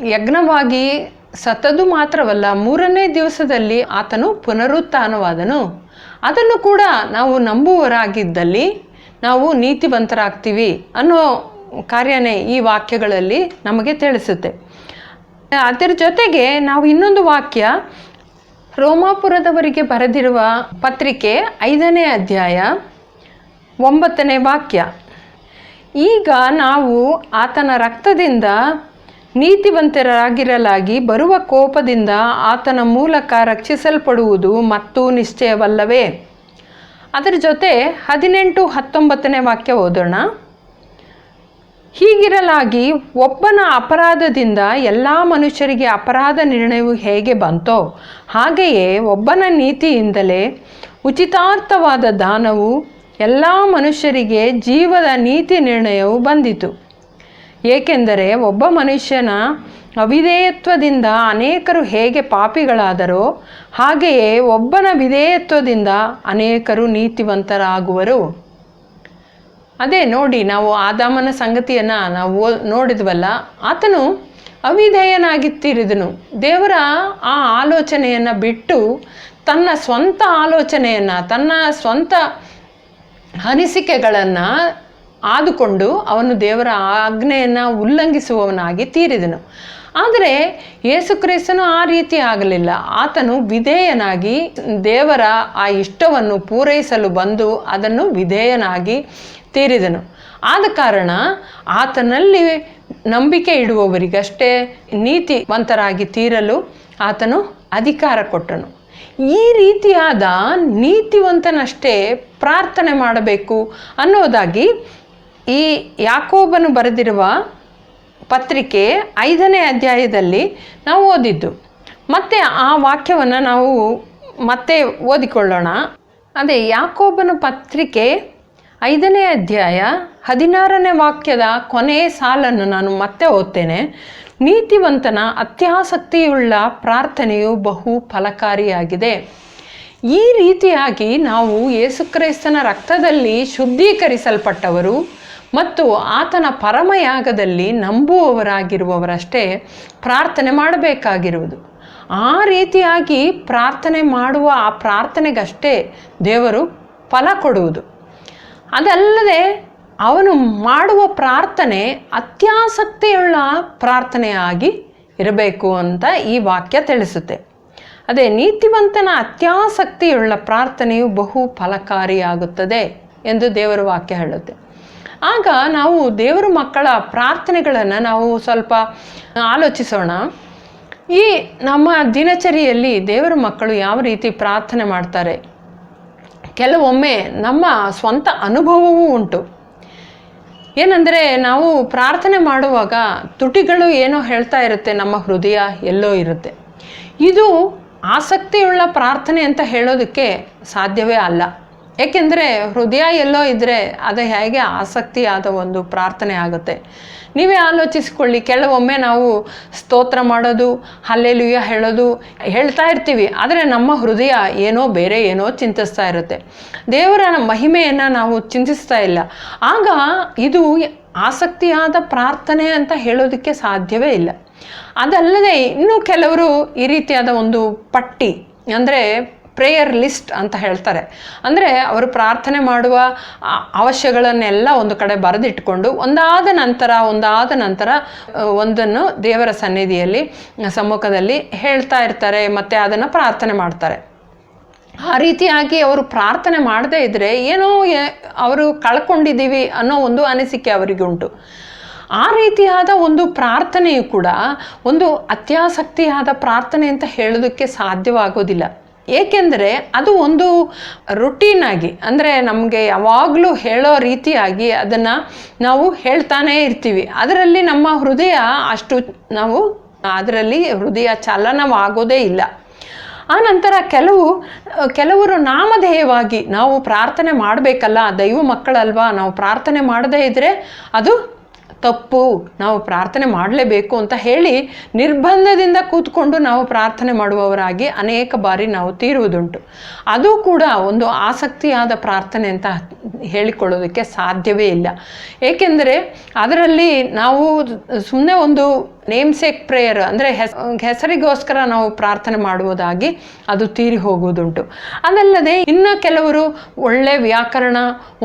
ಯಜ್ಞವಾಗಿ ಸತ್ತದು ಮಾತ್ರವಲ್ಲ, ಮೂರನೇ ದಿವಸದಲ್ಲಿ ಆತನು ಪುನರುತ್ಥಾನವಾದನು. ಅದನ್ನು ಕೂಡ ನಾವು ನಂಬುವರಾಗಿದ್ದಲ್ಲಿ ನಾವು ನೀತಿವಂತರಾಗ್ತೀವಿ ಅನ್ನೋ ಕಾರ್ಯನೇ ಈ ವಾಕ್ಯಗಳಲ್ಲಿ ನಮಗೆ ತಿಳಿಸುತ್ತೆ. ಅದರ ಜೊತೆಗೆ ನಾವು ಇನ್ನೊಂದು ವಾಕ್ಯ ರೋಮಾಪುರದವರಿಗೆ ಬರೆದಿರುವ ಪತ್ರಿಕೆ ಐದನೇ ಅಧ್ಯಾಯ ಒಂಬತ್ತನೇ ವಾಕ್ಯ. ಈಗ ನಾವು ಆತನ ರಕ್ತದಿಂದ ನೀತಿವಂತರಾಗಿರಲಾಗಿ ಬರುವ ಕೋಪದಿಂದ ಆತನ ಮೂಲಕ ರಕ್ಷಿಸಲ್ಪಡುವುದು ಮತ್ತು ನಿಶ್ಚಯವಲ್ಲವೇ? ಅದರ ಜೊತೆ ಹದಿನೆಂಟು ಹತ್ತೊಂಬತ್ತನೇ ವಾಕ್ಯ ಓದೋಣ. ಹೀಗಿರಲಾಗಿ ಒಬ್ಬನ ಅಪರಾಧದಿಂದ ಎಲ್ಲ ಮನುಷ್ಯರಿಗೆ ಅಪರಾಧ ನಿರ್ಣಯವು ಹೇಗೆ ಬಂತೋ ಹಾಗೆಯೇ ಒಬ್ಬನ ನೀತಿಯಿಂದಲೇ ಉಚಿತಾರ್ಥವಾದ ದಾನವು ಎಲ್ಲ ಮನುಷ್ಯರಿಗೆ ಜೀವದ ನೀತಿ ನಿರ್ಣಯವು ಬಂದಿತು. ಏಕೆಂದರೆ ಒಬ್ಬ ಮನುಷ್ಯನ ಅವಿಧೇಯತ್ವದಿಂದ ಅನೇಕರು ಹೇಗೆ ಪಾಪಿಗಳಾದರೋ ಹಾಗೆಯೇ ಒಬ್ಬನ ವಿಧೇಯತ್ವದಿಂದ ಅನೇಕರು ನೀತಿವಂತರಾಗುವರು. ಅದೇ ನೋಡಿ ನಾವು ಆದಾಮನ ಸಂಗತಿಯನ್ನು ನಾವು ನೋಡಿದ್ವಲ್ಲ, ಆತನು ಅವಿಧೇಯನಾಗಿತ್ತಿರಿದನು ದೇವರ ಆ ಆಲೋಚನೆಯನ್ನು ಬಿಟ್ಟು ತನ್ನ ಸ್ವಂತ ಆಲೋಚನೆಯನ್ನು, ತನ್ನ ಸ್ವಂತ ಅನಿಸಿಕೆಗಳನ್ನು ಆದುಕೊಂಡು ಅವನು ದೇವರ ಆಜ್ಞೆಯನ್ನು ಉಲ್ಲಂಘಿಸುವವನಾಗಿ ತೀರಿದನು. ಆದರೆ ಯೇಸುಕ್ರಿಸ್ತನು ಆ ರೀತಿ ಆಗಲಿಲ್ಲ. ಆತನು ವಿಧೇಯನಾಗಿ ದೇವರ ಆ ಇಷ್ಟವನ್ನು ಪೂರೈಸಲು ಬಂದು ಅದನ್ನು ವಿಧೇಯನಾಗಿ ತೀರಿದನು. ಆದ ಕಾರಣ ಆತನಲ್ಲಿ ನಂಬಿಕೆ ಇಡುವವರಿಗಷ್ಟೇ ನೀತಿವಂತರಾಗಿ ತೀರಲು ಆತನು ಅಧಿಕಾರ ಕೊಟ್ಟನು. ಈ ರೀತಿಯಾದ ನೀತಿವಂತನಷ್ಟೇ ಪ್ರಾರ್ಥನೆ ಮಾಡಬೇಕು ಅನ್ನೋದಾಗಿ ಈ ಯಾಕೋಬನು ಬರೆದಿರುವ ಪತ್ರಿಕೆ ಐದನೇ ಅಧ್ಯಾಯದಲ್ಲಿ ನಾವು ಓದಿದ್ದು. ಮತ್ತೆ ಆ ವಾಕ್ಯವನ್ನು ನಾವು ಮತ್ತೆ ಓದಿಕೊಳ್ಳೋಣ. ಅದೇ ಯಾಕೋಬನ ಪತ್ರಿಕೆ ಐದನೇ ಅಧ್ಯಾಯ ಹದಿನಾರನೇ ವಾಕ್ಯದ ಕೊನೆಯ ಸಾಲನ್ನು ನಾನು ಮತ್ತೆ ಓದ್ತೇನೆ. ನೀತಿವಂತನ ಅತ್ಯಾಸಕ್ತಿಯುಳ್ಳ ಪ್ರಾರ್ಥನೆಯು ಬಹು ಫಲಕಾರಿಯಾಗಿದೆ. ಈ ರೀತಿಯಾಗಿ ನಾವು ಯೇಸುಕ್ರೈಸ್ತನ ರಕ್ತದಲ್ಲಿ ಶುದ್ಧೀಕರಿಸಲ್ಪಟ್ಟವರು ಮತ್ತು ಆತನ ಪರಮಯಾಗದಲ್ಲಿ ನಂಬುವವರಾಗಿರುವವರಷ್ಟೇ ಪ್ರಾರ್ಥನೆ ಮಾಡಬೇಕಾಗಿರುವುದು. ಆ ರೀತಿಯಾಗಿ ಪ್ರಾರ್ಥನೆ ಮಾಡುವ ಆ ಪ್ರಾರ್ಥನೆಗಷ್ಟೇ ದೇವರು ಫಲ ಕೊಡುವುದು. ಅದಲ್ಲದೆ ಅವನು ಮಾಡುವ ಪ್ರಾರ್ಥನೆ ಅತ್ಯಾಸಕ್ತಿಯುಳ್ಳ ಪ್ರಾರ್ಥನೆಯಾಗಿ ಇರಬೇಕು ಅಂತ ಈ ವಾಕ್ಯ ತಿಳಿಸುತ್ತೆ. ಅದೇ ನೀತಿವಂತನ ಅತ್ಯಾಸಕ್ತಿಯುಳ್ಳ ಪ್ರಾರ್ಥನೆಯು ಬಹು ಫಲಕಾರಿಯಾಗುತ್ತದೆ ಎಂದು ದೇವರ ವಾಕ್ಯ ಹೇಳುತ್ತೆ. ಆಗ ನಾವು ದೇವರ ಮಕ್ಕಳ ಪ್ರಾರ್ಥನೆಗಳನ್ನು ನಾವು ಸ್ವಲ್ಪ ಆಲೋಚಿಸೋಣ. ಈ ನಮ್ಮ ದಿನಚರಿಯಲ್ಲಿ ದೇವರ ಮಕ್ಕಳು ಯಾವ ರೀತಿ ಪ್ರಾರ್ಥನೆ ಮಾಡ್ತಾರೆ? ಕೆಲವೊಮ್ಮೆ ನಮ್ಮ ಸ್ವಂತ ಅನುಭವವೂ ಉಂಟು. ಏನಂದರೆ ನಾವು ಪ್ರಾರ್ಥನೆ ಮಾಡುವಾಗ ತುಟಿಗಳು ಏನೋ ಹೇಳ್ತಾ ಇರುತ್ತೆ, ನಮ್ಮ ಹೃದಯ ಎಲ್ಲೋ ಇರುತ್ತೆ. ಇದು ಆಸಕ್ತಿಯುಳ್ಳ ಪ್ರಾರ್ಥನೆ ಅಂತ ಹೇಳೋದಕ್ಕೆ ಸಾಧ್ಯವೇ ಅಲ್ಲ. ಏಕೆಂದರೆ ಹೃದಯ ಎಲ್ಲೋ ಇದ್ದರೆ ಅದು ಹೇಗೆ ಆಸಕ್ತಿಯಾದ ಒಂದು ಪ್ರಾರ್ಥನೆ ಆಗುತ್ತೆ. ನೀವೇ ಆಲೋಚಿಸಿಕೊಳ್ಳಿ. ಕೆಲವೊಮ್ಮೆ ನಾವು ಸ್ತೋತ್ರ ಮಾಡೋದು ಹಲ್ಲೆಲುಯ್ಯ ಹೇಳೋದು ಹೇಳ್ತಾ ಇರ್ತೀವಿ. ಆದರೆ ನಮ್ಮ ಹೃದಯ ಏನೋ ಬೇರೆ ಏನೋ ಚಿಂತಿಸ್ತಾ ಇರುತ್ತೆ. ದೇವರ ಮಹಿಮೆಯನ್ನು ನಾವು ಚಿಂತಿಸ್ತಾ ಇಲ್ಲ. ಆಗ ಇದು ಆಸಕ್ತಿಯಾದ ಪ್ರಾರ್ಥನೆ ಅಂತ ಹೇಳೋದಕ್ಕೆ ಸಾಧ್ಯವೇ ಇಲ್ಲ. ಅದಲ್ಲದೆ ಇನ್ನೂ ಕೆಲವರು ಈ ರೀತಿಯಾದ ಒಂದು ಪಟ್ಟಿ, ಅಂದರೆ ಪ್ರೇಯರ್ ಲಿಸ್ಟ್ ಅಂತ ಹೇಳ್ತಾರೆ. ಅಂದರೆ ಅವರು ಪ್ರಾರ್ಥನೆ ಮಾಡುವ ಅವಶ್ಯಗಳನ್ನೆಲ್ಲ ಒಂದು ಕಡೆ ಬರೆದಿಟ್ಕೊಂಡು ಒಂದಾದ ನಂತರ ಒಂದಾದ ನಂತರ ಒಂದನ್ನು ದೇವರ ಸನ್ನಿಧಿಯಲ್ಲಿ, ಸಮ್ಮುಖದಲ್ಲಿ ಹೇಳ್ತಾ ಇರ್ತಾರೆ, ಮತ್ತು ಅದನ್ನು ಪ್ರಾರ್ಥನೆ ಮಾಡ್ತಾರೆ. ಆ ರೀತಿಯಾಗಿ ಅವರು ಪ್ರಾರ್ಥನೆ ಮಾಡದೇ ಇದ್ದರೆ ಏನೋ ಅವರು ಕಳ್ಕೊಂಡಿದ್ದೀವಿ ಅನ್ನೋ ಒಂದು ಅನಿಸಿಕೆ ಅವರಿಗುಂಟು ಆ ರೀತಿಯಾದ ಒಂದು ಪ್ರಾರ್ಥನೆಯು ಕೂಡ ಒಂದು ಅತ್ಯಾಸಕ್ತಿಯಾದ ಪ್ರಾರ್ಥನೆ ಅಂತ ಹೇಳೋದಕ್ಕೆ ಸಾಧ್ಯವಾಗೋದಿಲ್ಲ. ಏಕೆಂದರೆ ಅದು ಒಂದು ಆಗಿ, ಅಂದರೆ ನಮಗೆ ಯಾವಾಗಲೂ ಹೇಳೋ ರೀತಿಯಾಗಿ ಅದನ್ನು ನಾವು ಹೇಳ್ತಾನೇ ಇರ್ತೀವಿ. ಅದರಲ್ಲಿ ನಮ್ಮ ಹೃದಯ ಅಷ್ಟು ನಾವು ಅದರಲ್ಲಿ ಹೃದಯ ಚಲನವಾಗೋದೇ ಇಲ್ಲ. ಆ ನಂತರ ಕೆಲವು, ಕೆಲವರು ನಾಮಧೇಯವಾಗಿ ನಾವು ಪ್ರಾರ್ಥನೆ ಮಾಡಬೇಕಲ್ಲ, ದೈವ ಮಕ್ಕಳಲ್ವಾ, ನಾವು ಪ್ರಾರ್ಥನೆ ಮಾಡದೇ ಇದ್ದರೆ ಅದು ತಪ್ಪು, ನಾವು ಪ್ರಾರ್ಥನೆ ಮಾಡಲೇಬೇಕು ಅಂತ ಹೇಳಿ ನಿರ್ಬಂಧದಿಂದ ಕೂತ್ಕೊಂಡು ನಾವು ಪ್ರಾರ್ಥನೆ ಮಾಡುವವರಾಗಿ ಅನೇಕ ಬಾರಿ ನಾವು ತೀರುವುದುಂಟು. ಅದು ಕೂಡ ಒಂದು ಆಸಕ್ತಿಯಾದ ಪ್ರಾರ್ಥನೆ ಅಂತ ಹೇಳಿಕೊಳ್ಳೋದಕ್ಕೆ ಸಾಧ್ಯವೇ ಇಲ್ಲ. ಏಕೆಂದರೆ ಅದರಲ್ಲಿ ನಾವು ಸುಮ್ಮನೆ ಒಂದು ನೇಮ್ ಸೇಕ್ ಪ್ರೇಯರ್ ಅಂದರೆ ಹೆಸ್, ಹೆಸರಿಗೋಸ್ಕರ ನಾವು ಪ್ರಾರ್ಥನೆ ಮಾಡುವುದಾಗಿ ಅದು ತೀರಿ ಹೋಗುವುದುಂಟು. ಅದಲ್ಲದೆ ಇನ್ನು ಕೆಲವರು ಒಳ್ಳೆ ವ್ಯಾಕರಣ,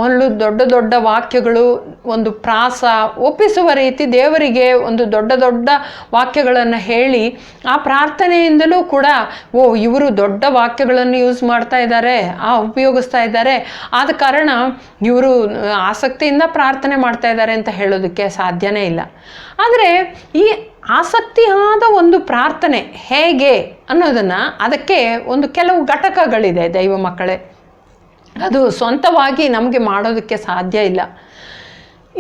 ಒಂದು ದೊಡ್ಡ ದೊಡ್ಡ ವಾಕ್ಯಗಳು, ಒಂದು ಪ್ರಾಸ ಒಪ್ಪಿಸುವ ರೀತಿ ದೇವರಿಗೆ ಒಂದು ದೊಡ್ಡ ದೊಡ್ಡ ವಾಕ್ಯಗಳನ್ನು ಹೇಳಿ ಆ ಪ್ರಾರ್ಥನೆಯಿಂದಲೂ ಕೂಡ, ಓ, ಇವರು ದೊಡ್ಡ ವಾಕ್ಯಗಳನ್ನು ಯೂಸ್ ಮಾಡ್ತಾ ಇದ್ದಾರೆ, ಆ ಉಪಯೋಗಿಸ್ತಾ ಇದ್ದಾರೆ, ಆದ ಕಾರಣ ಇವರು ಆಸಕ್ತಿಯಿಂದ ಪ್ರಾರ್ಥನೆ ಮಾಡ್ತಾ ಇದ್ದಾರೆ ಅಂತ ಹೇಳೋದಕ್ಕೆ ಸಾಧ್ಯನೇ ಇಲ್ಲ. ಆದರೆ ಈ ಆಸಕ್ತಿಯಾದ ಒಂದು ಪ್ರಾರ್ಥನೆ ಹೇಗೆ ಅನ್ನೋದನ್ನು ಅದಕ್ಕೆ ಒಂದು ಕೆಲವು ಘಟಕಗಳಿದೆ ದೈವ ಮಕ್ಕಳೇ. ಅದು ಸ್ವಂತವಾಗಿ ನಮಗೆ ಮಾಡೋದಕ್ಕೆ ಸಾಧ್ಯ ಇಲ್ಲ.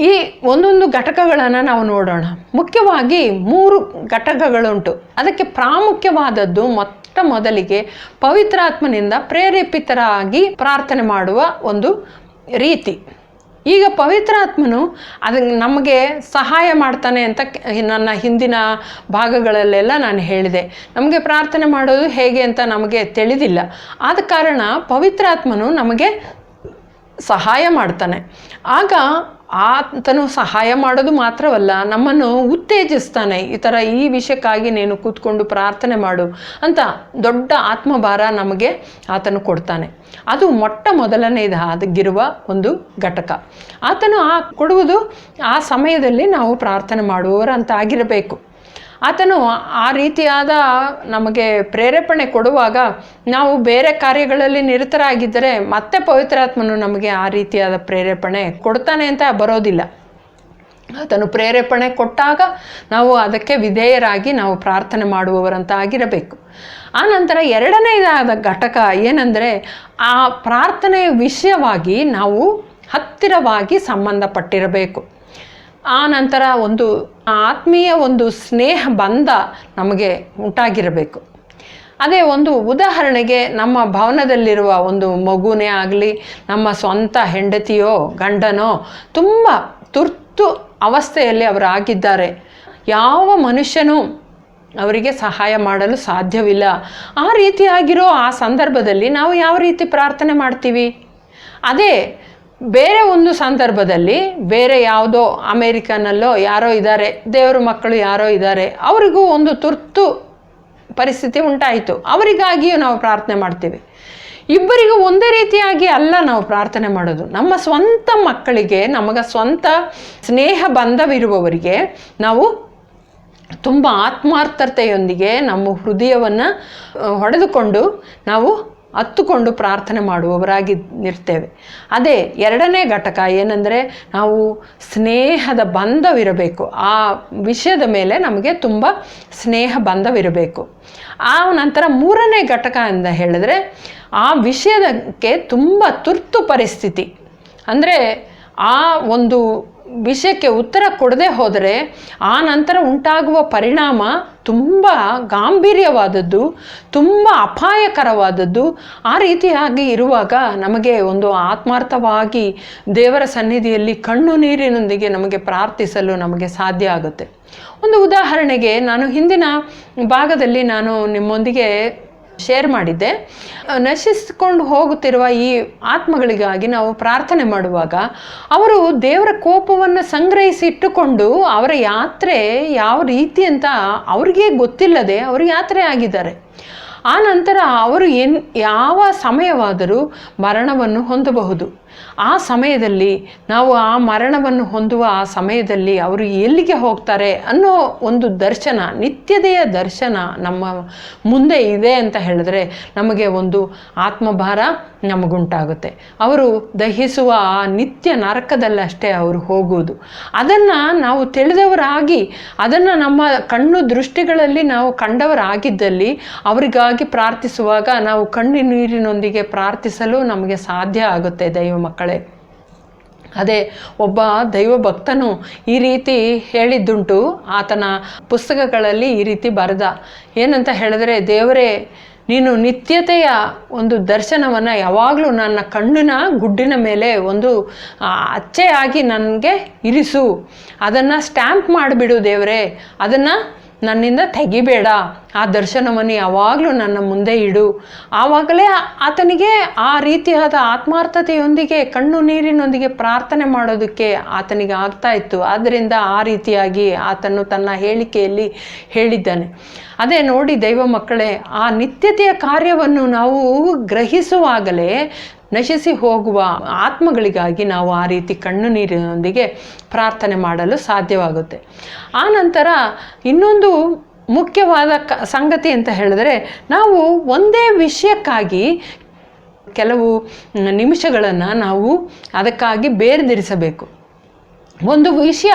ಈ ಒಂದೊಂದು ಘಟಕಗಳನ್ನು ನಾವು ನೋಡೋಣ. ಮುಖ್ಯವಾಗಿ ಮೂರು ಘಟಕಗಳುಂಟು. ಅದಕ್ಕೆ ಪ್ರಾಮುಖ್ಯವಾದದ್ದು ಮೊಟ್ಟ ಮೊದಲಿಗೆ ಪವಿತ್ರಾತ್ಮನಿಂದ ಪ್ರೇರೇಪಿತರಾಗಿ ಪ್ರಾರ್ಥನೆ ಮಾಡುವ ಒಂದು ರೀತಿ. ಈಗ ಪವಿತ್ರಾತ್ಮನು ಅದಕ್ಕೆ ನಮಗೆ ಸಹಾಯ ಮಾಡ್ತಾನೆ ಅಂತ ನನ್ನ ಹಿಂದಿನ ಭಾಗಗಳಲ್ಲೆಲ್ಲ ನಾನು ಹೇಳಿದೆ. ನಮಗೆ ಪ್ರಾರ್ಥನೆ ಮಾಡೋದು ಹೇಗೆ ಅಂತ ನಮಗೆ ತಿಳಿದಿಲ್ಲ. ಆದ ಕಾರಣ ಪವಿತ್ರಾತ್ಮನು ನಮಗೆ ಸಹಾಯ ಮಾಡ್ತಾನೆ. ಆಗ ಆತನು ಸಹಾಯ ಮಾಡೋದು ಮಾತ್ರವಲ್ಲ, ನಮ್ಮನ್ನು ಉತ್ತೇಜಿಸ್ತಾನೆ. ಈ ಥರ ಈ ವಿಷಯಕ್ಕಾಗಿ ನೀನು ಕೂತ್ಕೊಂಡು ಪ್ರಾರ್ಥನೆ ಮಾಡು ಅಂತ ದೊಡ್ಡ ಆತ್ಮಭಾರ ನಮಗೆ ಆತನು ಕೊಡ್ತಾನೆ. ಅದು ಮೊಟ್ಟ ಮೊದಲನೇದಾಗಿರುವ ಒಂದು ಘಟಕ. ಆತನು ಆ ಕೊಡುವುದು ಆ ಸಮಯದಲ್ಲಿ ನಾವು ಪ್ರಾರ್ಥನೆ ಮಾಡುವವರಂತ ಆಗಿರಬೇಕು. ಆತನು ಆ ರೀತಿಯಾದ ನಮಗೆ ಪ್ರೇರೇಪಣೆ ಕೊಡುವಾಗ ನಾವು ಬೇರೆ ಕಾರ್ಯಗಳಲ್ಲಿ ನಿರತರಾಗಿದ್ದರೆ ಮತ್ತೆ ಪವಿತ್ರಾತ್ಮನು ನಮಗೆ ಆ ರೀತಿಯಾದ ಪ್ರೇರೇಪಣೆ ಕೊಡ್ತಾನೆ ಅಂತ ಬರೋದಿಲ್ಲ. ಆತನು ಪ್ರೇರೇಪಣೆ ಕೊಟ್ಟಾಗ ನಾವು ಅದಕ್ಕೆ ವಿಧೇಯರಾಗಿ ನಾವು ಪ್ರಾರ್ಥನೆ ಮಾಡುವವರಂತ ಆಗಿರಬೇಕು. ನಂತರ ಎರಡನೇದಾದ ಘಟಕ ಏನಂದರೆ ಆ ಪ್ರಾರ್ಥನೆಯ ವಿಷಯವಾಗಿ ನಾವು ಹತ್ತಿರವಾಗಿ ಸಂಬಂಧಪಟ್ಟಿರಬೇಕು. ಆ ನಂತರ ಒಂದು ಆತ್ಮೀಯ ಒಂದು ಸ್ನೇಹ ಬಂಧ ನಮಗೆ ಉಂಟಾಗಿರಬೇಕು. ಅದೇ ಒಂದು ಉದಾಹರಣೆಗೆ ನಮ್ಮ ಭವನದಲ್ಲಿರುವ ಒಂದು ಮಗುನೇ ಆಗಲಿ, ನಮ್ಮ ಸ್ವಂತ ಹೆಂಡತಿಯೋ, ಗಂಡನೋ ತುಂಬ ತುರ್ತು ಅವಸ್ಥೆಯಲ್ಲಿ ಅವರು ಆಗಿದ್ದಾರೆ. ಯಾವ ಮನುಷ್ಯನೂ ಅವರಿಗೆ ಸಹಾಯ ಮಾಡಲು ಸಾಧ್ಯವಿಲ್ಲ. ಆ ರೀತಿಯಾಗಿರೋ ಆ ಸಂದರ್ಭದಲ್ಲಿ ನಾವು ಯಾವ ರೀತಿ ಪ್ರಾರ್ಥನೆ ಮಾಡ್ತೀವಿ? ಅದೇ ಬೇರೆ ಒಂದು ಸಂದರ್ಭದಲ್ಲಿ ಬೇರೆ ಯಾವುದೋ ಅಮೇರಿಕನಲ್ಲೋ ಯಾರೋ ಇದ್ದಾರೆ, ದೇವರ ಮಕ್ಕಳು ಯಾರೋ ಇದ್ದಾರೆ, ಅವರಿಗೂ ಒಂದು ತುರ್ತು ಪರಿಸ್ಥಿತಿ ಉಂಟಾಯಿತು. ಅವರಿಗಾಗಿಯೂ ನಾವು ಪ್ರಾರ್ಥನೆ ಮಾಡ್ತೀವಿ. ಇಬ್ಬರಿಗೂ ಒಂದೇ ರೀತಿಯಾಗಿ ಅಲ್ಲ ನಾವು ಪ್ರಾರ್ಥನೆ ಮಾಡೋದು. ನಮ್ಮ ಸ್ವಂತ ಮಕ್ಕಳಿಗೆ, ನಮಗೆ ಸ್ವಂತ ಸ್ನೇಹ ಬಂಧವಿರುವವರಿಗೆ ನಾವು ತುಂಬ ಆತ್ಮಾರ್ಥತೆಯೊಂದಿಗೆ ನಮ್ಮ ಹೃದಯವನ್ನು ಹೊಡೆದುಕೊಂಡು ನಾವು ಹತ್ತುಕೊಂಡು ಪ್ರಾರ್ಥನೆ ಮಾಡುವವರಾಗಿ ಇರ್ತೇವೆ. ಅದೇ ಎರಡನೇ ಘಟಕ ಏನಂದರೆ ನಾವು ಸ್ನೇಹದ ಬಂಧವಿರಬೇಕು. ಆ ವಿಷಯದ ಮೇಲೆ ನಮಗೆ ತುಂಬ ಸ್ನೇಹ ಬಂಧವಿರಬೇಕು. ಆ ನಂತರ ಮೂರನೇ ಘಟಕ ಅಂತ ಹೇಳಿದ್ರೆ ಆ ವಿಷಯದಕ್ಕೆ ತುಂಬ ತುರ್ತು ಪರಿಸ್ಥಿತಿ. ಅಂದರೆ ಆ ಒಂದು ವಿಷಯಕ್ಕೆ ಉತ್ತರ ಕೊಡದೆ ಹೋದರೆ ಆ ನಂತರ ಉಂಟಾಗುವ ಪರಿಣಾಮ ತುಂಬ ಗಾಂಭೀರ್ಯವಾದದ್ದು, ತುಂಬ ಅಪಾಯಕರವಾದದ್ದು. ಆ ರೀತಿಯಾಗಿ ಇರುವಾಗ ನಮಗೆ ಒಂದು ಆತ್ಮಾರ್ಥವಾಗಿ ದೇವರ ಸನ್ನಿಧಿಯಲ್ಲಿ ಕಣ್ಣು ನೀರಿನೊಂದಿಗೆ ನಮಗೆ ಪ್ರಾರ್ಥಿಸಲು ನಮಗೆ ಸಾಧ್ಯ ಆಗುತ್ತೆ. ಒಂದು ಉದಾಹರಣೆಗೆ ನಾನು ಹಿಂದಿನ ಭಾಗದಲ್ಲಿ ನಾನು ನಿಮ್ಮೊಂದಿಗೆ ಶೇರ್ ಮಾಡಿದ್ದೆ. ನಶಿಸಿಕೊಂಡು ಹೋಗುತ್ತಿರುವ ಈ ಆತ್ಮಗಳಿಗಾಗಿ ನಾವು ಪ್ರಾರ್ಥನೆ ಮಾಡುವಾಗ ಅವರು ದೇವರ ಕೋಪವನ್ನು ಸಂಗ್ರಹಿಸಿ ಇಟ್ಟುಕೊಂಡು ಅವರ ಯಾತ್ರೆ ಯಾವ ರೀತಿ ಅಂತ ಅವ್ರಿಗೆ ಗೊತ್ತಿಲ್ಲದೆ ಅವರು ಯಾತ್ರೆ ಆಗಿದ್ದಾರೆ. ಆ ನಂತರ ಅವರು ಎನ್ ಯಾವ ಸಮಯವಾದರೂ ಮರಣವನ್ನು ಹೊಂದಬಹುದು. ಆ ಸಮಯದಲ್ಲಿ ನಾವು ಆ ಮರಣವನ್ನು ಹೊಂದುವ ಆ ಸಮಯದಲ್ಲಿ ಅವರು ಎಲ್ಲಿಗೆ ಹೋಗ್ತಾರೆ ಅನ್ನೋ ಒಂದು ದರ್ಶನ ನಿತ್ಯದೆಯ ದರ್ಶನ ನಮ್ಮ ಮುಂದೆ ಇದೆ ಅಂತ ಹೇಳಿದ್ರೆ ನಮಗೆ ಒಂದು ಆತ್ಮಭಾರ ನಮಗುಂಟಾಗುತ್ತೆ. ಅವರು ದಹಿಸುವ ಆ ನಿತ್ಯ ನರಕದಲ್ಲಷ್ಟೇ ಅವರು ಹೋಗುವುದು. ಅದನ್ನು ನಾವು ತಿಳಿದವರಾಗಿ, ಅದನ್ನು ನಮ್ಮ ಕಣ್ಣು ದೃಷ್ಟಿಗಳಲ್ಲಿ ನಾವು ಕಂಡವರಾಗಿದ್ದಲ್ಲಿ ಅವರಿಗಾಗಿ ಪ್ರಾರ್ಥಿಸುವಾಗ ನಾವು ಕಣ್ಣು ನೀರಿನೊಂದಿಗೆ ಪ್ರಾರ್ಥಿಸಲು ನಮಗೆ ಸಾಧ್ಯ ಆಗುತ್ತೆ ದೈವ ಮಕ್ಕಳೇ. ಅದೇ ಒಬ್ಬ ದೈವ ಭಕ್ತನು ಈ ರೀತಿ ಹೇಳಿದ್ದುಂಟು, ಆತನ ಪುಸ್ತಕಗಳಲ್ಲಿ ಈ ರೀತಿ ಬರೆದ. ಏನಂತ ಹೇಳಿದ್ರೆ, ದೇವರೇ, ನೀನು ನಿತ್ಯತೆಯ ಒಂದು ದರ್ಶನವನ್ನು ಯಾವಾಗಲೂ ನನ್ನ ಕಣ್ಣಿನ ಗುಡ್ಡಿನ ಮೇಲೆ ಒಂದು ಅಚ್ಚೆಯಾಗಿ ನನಗೆ ಇರಿಸು. ಅದನ್ನು ಸ್ಟ್ಯಾಂಪ್ ಮಾಡಿಬಿಡು ದೇವರೇ. ಅದನ್ನು ನನ್ನಿಂದ ತೆಗಿಬೇಡ. ಆ ದರ್ಶನವನ್ನು ಯಾವಾಗಲೂ ನನ್ನ ಮುಂದೆ ಇಡು. ಆವಾಗಲೇ ಆತನಿಗೆ ಆ ರೀತಿಯಾದ ಆತ್ಮಾರ್ಥತೆಯೊಂದಿಗೆ, ಕಣ್ಣು ನೀರಿನೊಂದಿಗೆ ಪ್ರಾರ್ಥನೆ ಮಾಡೋದಕ್ಕೆ ಆತನಿಗೆ ಆಗ್ತಾ ಇತ್ತು. ಆದ್ದರಿಂದ ಆ ರೀತಿಯಾಗಿ ಆತನು ತನ್ನ ಹೇಳಿಕೆಯಲ್ಲಿ ಹೇಳಿದ್ದಾನೆ. ಅದೇ ನೋಡಿ ದೈವ ಮಕ್ಕಳೇ, ಆ ನಿತ್ಯತೆಯ ಕಾರ್ಯವನ್ನು ನಾವು ಗ್ರಹಿಸುವಾಗಲೇ ನಶಿಸಿ ಹೋಗುವ ಆತ್ಮಗಳಿಗಾಗಿ ನಾವು ಆ ರೀತಿ ಕಣ್ಣು ನೀರಿನೊಂದಿಗೆ ಪ್ರಾರ್ಥನೆ ಮಾಡಲು ಸಾಧ್ಯವಾಗುತ್ತೆ. ಆ ನಂತರ ಇನ್ನೊಂದು ಮುಖ್ಯವಾದ ಕ ಸಂಗತಿ ಅಂತ ಹೇಳಿದ್ರೆ ನಾವು ಒಂದೇ ವಿಷಯಕ್ಕಾಗಿ ಕೆಲವು ನಿಮಿಷಗಳನ್ನು ನಾವು ಅದಕ್ಕಾಗಿ ಬೇರ್ದಿರಿಸಬೇಕು. ಒಂದು ವಿಷಯ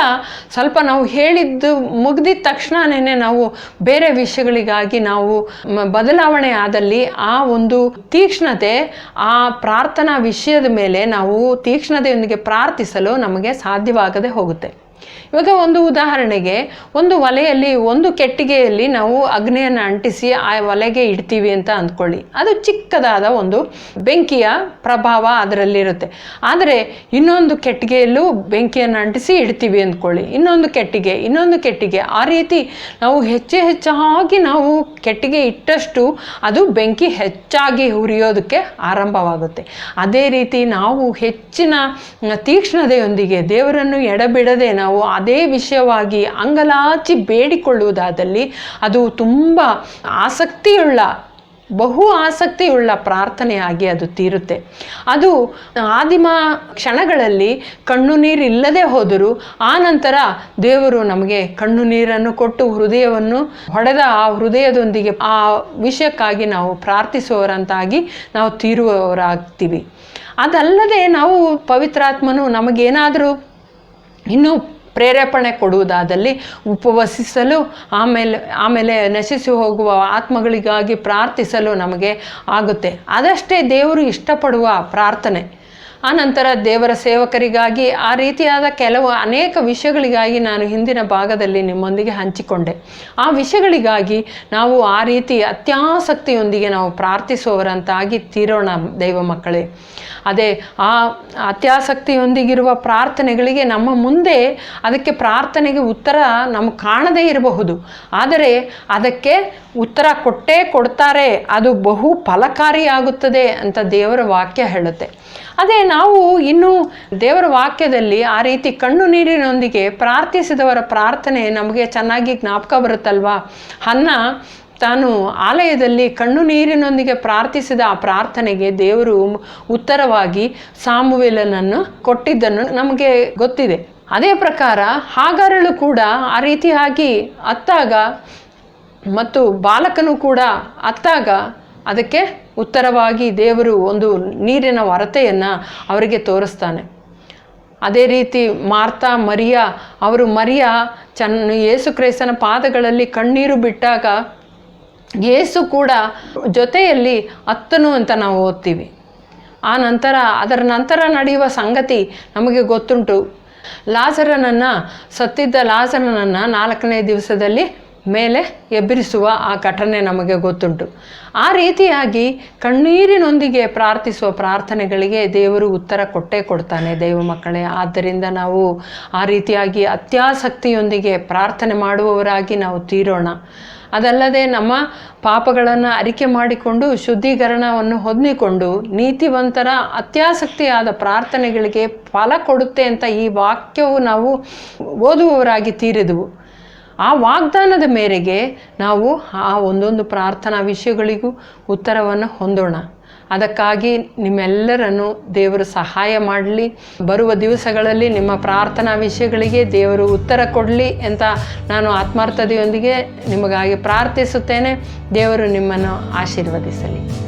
ಸ್ವಲ್ಪ ನಾವು ಹೇಳಿದ್ದು ಮುಗ್ದಿದ ತಕ್ಷಣನೇ ನಾವು ಬೇರೆ ವಿಷಯಗಳಿಗಾಗಿ ನಾವು ಬದಲಾವಣೆ ಆದಲ್ಲಿ ಆ ಒಂದು ತೀಕ್ಷ್ಣತೆ, ಆ ಪ್ರಾರ್ಥನಾ ವಿಷಯದ ಮೇಲೆ ನಾವು ತೀಕ್ಷ್ಣತೆಯೊಂದಿಗೆ ಪ್ರಾರ್ಥಿಸಲು ನಮಗೆ ಸಾಧ್ಯವಾಗದೆ ಹೋಗುತ್ತೆ. ಇವಾಗ ಒಂದು ಉದಾಹರಣೆಗೆ ಒಂದು ಒಲೆಯಲ್ಲಿ, ಒಂದು ಕೆಟ್ಟಿಗೆಯಲ್ಲಿ ನಾವು ಅಗ್ನಿಯನ್ನು ಅಂಟಿಸಿ ಆ ಒಲೆಗೆ ಇಡ್ತೀವಿ ಅಂತ ಅಂದ್ಕೊಳ್ಳಿ. ಅದು ಚಿಕ್ಕದಾದ ಒಂದು ಬೆಂಕಿಯ ಪ್ರಭಾವ ಅದರಲ್ಲಿರುತ್ತೆ. ಆದರೆ ಇನ್ನೊಂದು ಕೆಟ್ಟಿಗೆಯಲ್ಲೂ ಬೆಂಕಿಯನ್ನು ಅಂಟಿಸಿ ಇಡ್ತೀವಿ ಅಂದ್ಕೊಳ್ಳಿ. ಇನ್ನೊಂದು ಕೆಟ್ಟಿಗೆ ಇನ್ನೊಂದು ಕೆಟ್ಟಿಗೆ. ಆ ರೀತಿ ನಾವು ಹೆಚ್ಚು ಹೆಚ್ಚಾಗಿ ನಾವು ಕೆಟ್ಟಿಗೆ ಇಟ್ಟಷ್ಟು ಅದು ಬೆಂಕಿ ಹೆಚ್ಚಾಗಿ ಹುರಿಯೋದಕ್ಕೆ ಆರಂಭವಾಗುತ್ತೆ. ಅದೇ ರೀತಿ ನಾವು ಹೆಚ್ಚಿನ ತೀಕ್ಷ್ಣತೆಯೊಂದಿಗೆ ದೇವರನ್ನು ಎಡಬಿಡದೆ ನಾವು ಅದೇ ವಿಷಯವಾಗಿ ಅಂಗಲಾಚಿ ಬೇಡಿಕೊಳ್ಳುವುದಾದಲ್ಲಿ ಅದು ತುಂಬ ಆಸಕ್ತಿಯುಳ್ಳ, ಬಹು ಆಸಕ್ತಿಯುಳ್ಳ ಪ್ರಾರ್ಥನೆಯಾಗಿ ಅದು ತೀರುತ್ತೆ. ಅದು ಆದಿಮ ಕ್ಷಣಗಳಲ್ಲಿ ಕಣ್ಣು ನೀರಿಲ್ಲದೆ ಹೋದರೂ ಆ ನಂತರ ದೇವರು ನಮಗೆ ಕಣ್ಣು ನೀರನ್ನು ಕೊಟ್ಟು ಹೃದಯವನ್ನು ಹೊಡೆದ ಆ ಹೃದಯದೊಂದಿಗೆ ಆ ವಿಷಯಕ್ಕಾಗಿ ನಾವು ಪ್ರಾರ್ಥಿಸುವವರಂತಾಗಿ ನಾವು ತೀರುವವರಾಗ್ತೀವಿ. ಅದಲ್ಲದೆ ನಾವು ಪವಿತ್ರಾತ್ಮನು ನಮಗೇನಾದರೂ ಇನ್ನೂ ಪ್ರೇರೇಪಣೆ ಕೊಡುವುದಾದಲ್ಲಿ ಉಪವಸಿಸಲು, ಆಮೇಲೆ ಆಮೇಲೆ ನಶಿಸಿ ಹೋಗುವ ಆತ್ಮಗಳಿಗಾಗಿ ಪ್ರಾರ್ಥಿಸಲು ನಮಗೆ ಆಗುತ್ತೆ. ಅದಷ್ಟೇ ದೇವರು ಇಷ್ಟಪಡುವ ಪ್ರಾರ್ಥನೆ. ಆನಂತರ ದೇವರ ಸೇವಕರಿಗಾಗಿ ಆ ರೀತಿಯಾದ ಕೆಲವು ಅನೇಕ ವಿಷಯಗಳಿಗಾಗಿ ನಾನು ಹಿಂದಿನ ಭಾಗದಲ್ಲಿ ನಿಮ್ಮೊಂದಿಗೆ ಹಂಚಿಕೊಂಡೆ. ಆ ವಿಷಯಗಳಿಗಾಗಿ ನಾವು ಆ ರೀತಿ ಅತ್ಯಾಸಕ್ತಿಯೊಂದಿಗೆ ನಾವು ಪ್ರಾರ್ಥಿಸುವವರಂತಾಗಿ ತೀರೋಣ ದೈವ ಮಕ್ಕಳೇ. ಅದೇ ಆ ಅತ್ಯಾಸಕ್ತಿಯೊಂದಿಗಿರುವ ಪ್ರಾರ್ಥನೆಗಳಿಗೆ ನಮ್ಮ ಮುಂದೆ ಅದಕ್ಕೆ ಪ್ರಾರ್ಥನೆಗೆ ಉತ್ತರ ನಮಗೆ ಕಾಣದೇ ಇರಬಹುದು. ಆದರೆ ಅದಕ್ಕೆ ಉತ್ತರ ಕೊಟ್ಟೇ ಕೊಡ್ತಾರೆ. ಅದು ಬಹು ಫಲಕಾರಿಯಾಗುತ್ತದೆ ಅಂತ ದೇವರ ವಾಕ್ಯ ಹೇಳುತ್ತೆ. ಅದೇ ನಾವು ಇನ್ನು ದೇವರ ವಾಕ್ಯದಲ್ಲಿ ಆ ರೀತಿ ಕಣ್ಣು ನೀರಿನೊಂದಿಗೆ ಪ್ರಾರ್ಥಿಸಿದವರ ಪ್ರಾರ್ಥನೆ ನಮಗೆ ಚೆನ್ನಾಗಿ ಜ್ಞಾಪಕ ಬರುತ್ತಲ್ವಾ? ಅನ್ನ ತಾನು ಆಲಯದಲ್ಲಿ ಕಣ್ಣು ನೀರಿನೊಂದಿಗೆ ಪ್ರಾರ್ಥಿಸಿದ ಆ ಪ್ರಾರ್ಥನೆಗೆ ದೇವರು ಉತ್ತರವಾಗಿ ಸಾಮುವೇಲನನ್ನು ಕೊಟ್ಟಿದ್ದನ್ನು ನಮಗೆ ಗೊತ್ತಿದೆ. ಅದೇ ಪ್ರಕಾರ ಹಾಗಾರಳು ಕೂಡ ಆ ರೀತಿಯಾಗಿ ಅತ್ತಾಗ ಮತ್ತು ಬಾಲಕನು ಕೂಡ ಅತ್ತಾಗ ಅದಕ್ಕೆ ಉತ್ತರವಾಗಿ ದೇವರು ಒಂದು ನೀರಿನ ಹೊರತೆಯನ್ನು ಅವರಿಗೆ ತೋರಿಸ್ತಾನೆ. ಅದೇ ರೀತಿ ಮಾರ್ತಾ, ಮರಿಯ, ಅವರು ಮರಿಯ ಚನ್ನ ಯೇಸು ಕ್ರೈಸ್ತನ ಪಾದಗಳಲ್ಲಿ ಕಣ್ಣೀರು ಬಿಟ್ಟಾಗ ಯೇಸು ಕೂಡ ಜೊತೆಯಲ್ಲಿ ಅತ್ತನು ಅಂತ ನಾವು ಓದ್ತೀವಿ. ಆ ನಂತರ, ಅದರ ನಂತರ ನಡೆಯುವ ಸಂಗತಿ ನಮಗೆ ಗೊತ್ತುಂಟು. ಲಾಸರನನ್ನು ಸತ್ತಿದ್ದ ಲಾಸರನನ್ನು ನಾಲ್ಕನೇ ದಿವಸದಲ್ಲಿ ಮೇಲೆ ಎಬ್ಬರಿಸುವ ಆ ಘಟನೆ ನಮಗೆ ಗೊತ್ತುಂಟು. ಆ ರೀತಿಯಾಗಿ ಕಣ್ಣೀರಿನೊಂದಿಗೆ ಪ್ರಾರ್ಥಿಸುವ ಪ್ರಾರ್ಥನೆಗಳಿಗೆ ದೇವರು ಉತ್ತರ ಕೊಟ್ಟೇ ಕೊಡ್ತಾನೆ ದೈವ ಮಕ್ಕಳೇ. ಆದ್ದರಿಂದ ನಾವು ಆ ರೀತಿಯಾಗಿ ಅತ್ಯಾಸಕ್ತಿಯೊಂದಿಗೆ ಪ್ರಾರ್ಥನೆ ಮಾಡುವವರಾಗಿ ನಾವು ತೀರೋಣ. ಅದಲ್ಲದೆ ನಮ್ಮ ಪಾಪಗಳನ್ನು ಅರಿಕೆ ಮಾಡಿಕೊಂಡು ಶುದ್ಧೀಕರಣವನ್ನು ಹೊಂದಿಕೊಂಡು ನೀತಿವಂತರ ಅತ್ಯಾಸಕ್ತಿಯಾದ ಪ್ರಾರ್ಥನೆಗಳಿಗೆ ಫಲ ಕೊಡುತ್ತೆ ಅಂತ ಈ ವಾಕ್ಯವು ನಾವು ಓದುವವರಾಗಿ ತೀರಿದವು. ಆ ವಾಗ್ದಾನದ ಮೇರೆಗೆ ನಾವು ಆ ಒಂದೊಂದು ಪ್ರಾರ್ಥನಾ ವಿಷಯಗಳಿಗೂ ಉತ್ತರವನ್ನು ಹೊಂದೋಣ. ಅದಕ್ಕಾಗಿ ನಿಮ್ಮೆಲ್ಲರನ್ನು ದೇವರು ಸಹಾಯ ಮಾಡಲಿ. ಬರುವ ದಿವಸಗಳಲ್ಲಿ ನಿಮ್ಮ ಪ್ರಾರ್ಥನಾ ವಿಷಯಗಳಿಗೆ ದೇವರು ಉತ್ತರ ಕೊಡಲಿ ಅಂತ ನಾನು ಆತ್ಮಾರ್ಥತೆಯೊಂದಿಗೆ ನಿಮಗಾಗಿ ಪ್ರಾರ್ಥಿಸುತ್ತೇನೆ. ದೇವರು ನಿಮ್ಮನ್ನು ಆಶೀರ್ವದಿಸಲಿ.